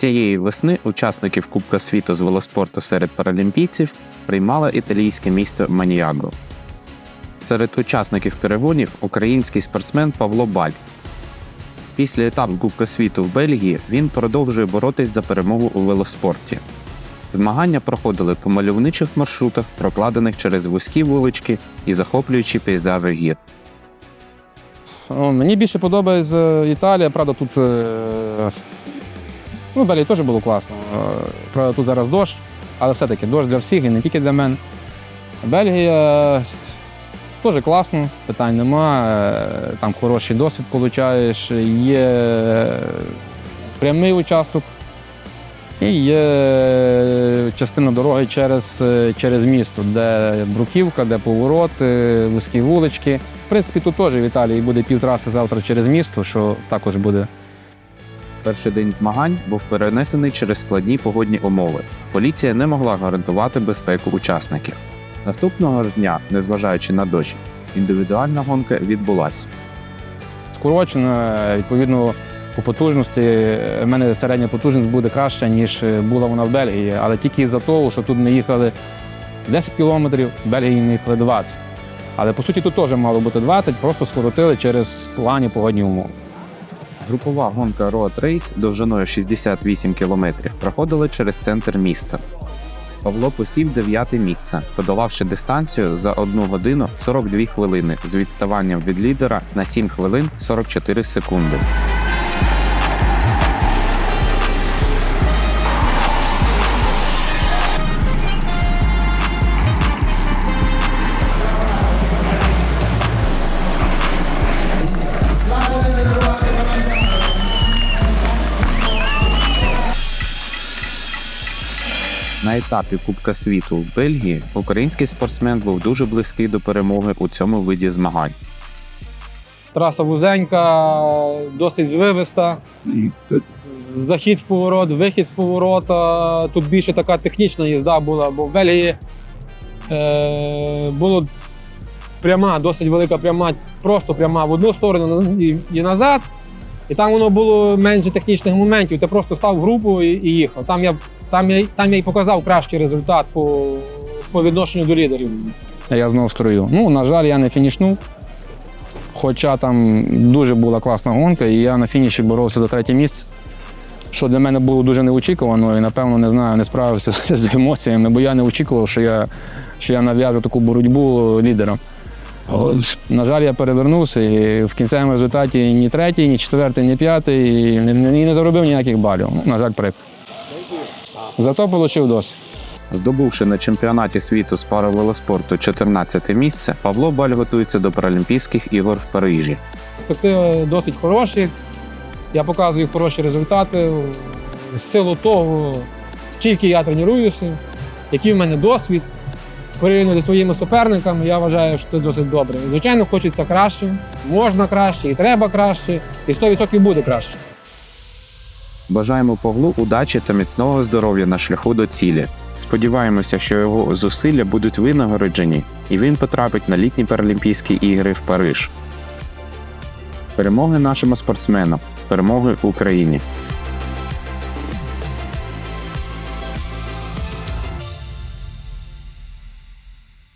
Цієї весни учасників Кубка світу з велоспорту серед паралімпійців приймало італійське місто Маніагро. Серед учасників перегонів український спортсмен Павло Баль. Після етапу Кубка світу в Бельгії він продовжує боротись за перемогу у велоспорті. Змагання проходили по мальовничих маршрутах, прокладених через вузькі вулички і захоплюючі пейзажі гір. Мені більше подобається Італія, правда, тут е, ну, далі теж було класно. Е, Правда, тут зараз дощ, але все-таки дощ для всіх і не тільки для мене. Бельгія теж класно, питань нема. е, Там хороший досвід получаєш, є прямий участок і є частина дороги через, е, через місто, де бруківка, де повороти, вузькі вулички. В принципі, тут теж в Італії буде півтраси завтра через місто, що також буде. Перший день змагань був перенесений через складні погодні умови. Поліція не могла гарантувати безпеку учасників. Наступного ж дня, незважаючи на дощ, індивідуальна гонка відбулася. Скорочено, відповідно, по потужності в мене середня потужність буде краща, ніж була вона в Бельгії, але тільки за того, що тут ми їхали 10 кілометрів, в Бельгії ми їхали 20. Але по суті тут теж мало бути 20, просто скоротили через погані погодні умови. Групова гонка Road Race довжиною 68 км проходила через центр міста. Павло посів дев'яте місце, подолавши дистанцію за 1 годину 42 хвилини з відставанням від лідера на 7 хвилин 44 секунди. На етапі Кубка світу в Бельгії український спортсмен був дуже близький до перемоги у цьому виді змагань. Траса вузенька, досить звивиста. Захід в поворот, вихід з поворота. Тут більше така технічна їзда була, бо в Бельгії е, було пряма, досить велика пряма, просто пряма в одну сторону і, і назад. І там воно було менше технічних моментів. Ти просто став групу і, і їхав. Там я, там, я, там я і показав кращий результат по, по відношенню до лідерів. Я знову строю. Ну, на жаль, я не фінішнув. Хоча там дуже була класна гонка, і я на фініші боровся за третє місце. Що для мене було дуже неочікувано, і напевно не знаю, не справився з емоціями, бо я не очікував, що я, що я нав'яжу таку боротьбу лідером. На жаль, я перевернувся і в кінцевому результаті ні третій, ні четвертий, ні п'ятий, і не, не, не заробив ніяких балів. На жаль, прип. Зато отримав досвід. Здобувши на чемпіонаті світу з паровелоспорту 14 місце, Павло Баль готується до Паралімпійських ігор в Парижі. Перспективи досить хороші. Я показую хороші результати з силу того, скільки я тренуюся, який в мене досвід. Порівняно зі своїми суперниками, я вважаю, що це досить добре. Звичайно, хочеться краще, можна краще, і треба краще, і 100% буде краще. Бажаємо Павлу удачі та міцного здоров'я на шляху до цілі. Сподіваємося, що його зусилля будуть винагороджені, і він потрапить на літні Паралімпійські ігри в Париж. Перемоги нашим спортсменам, перемоги Україні!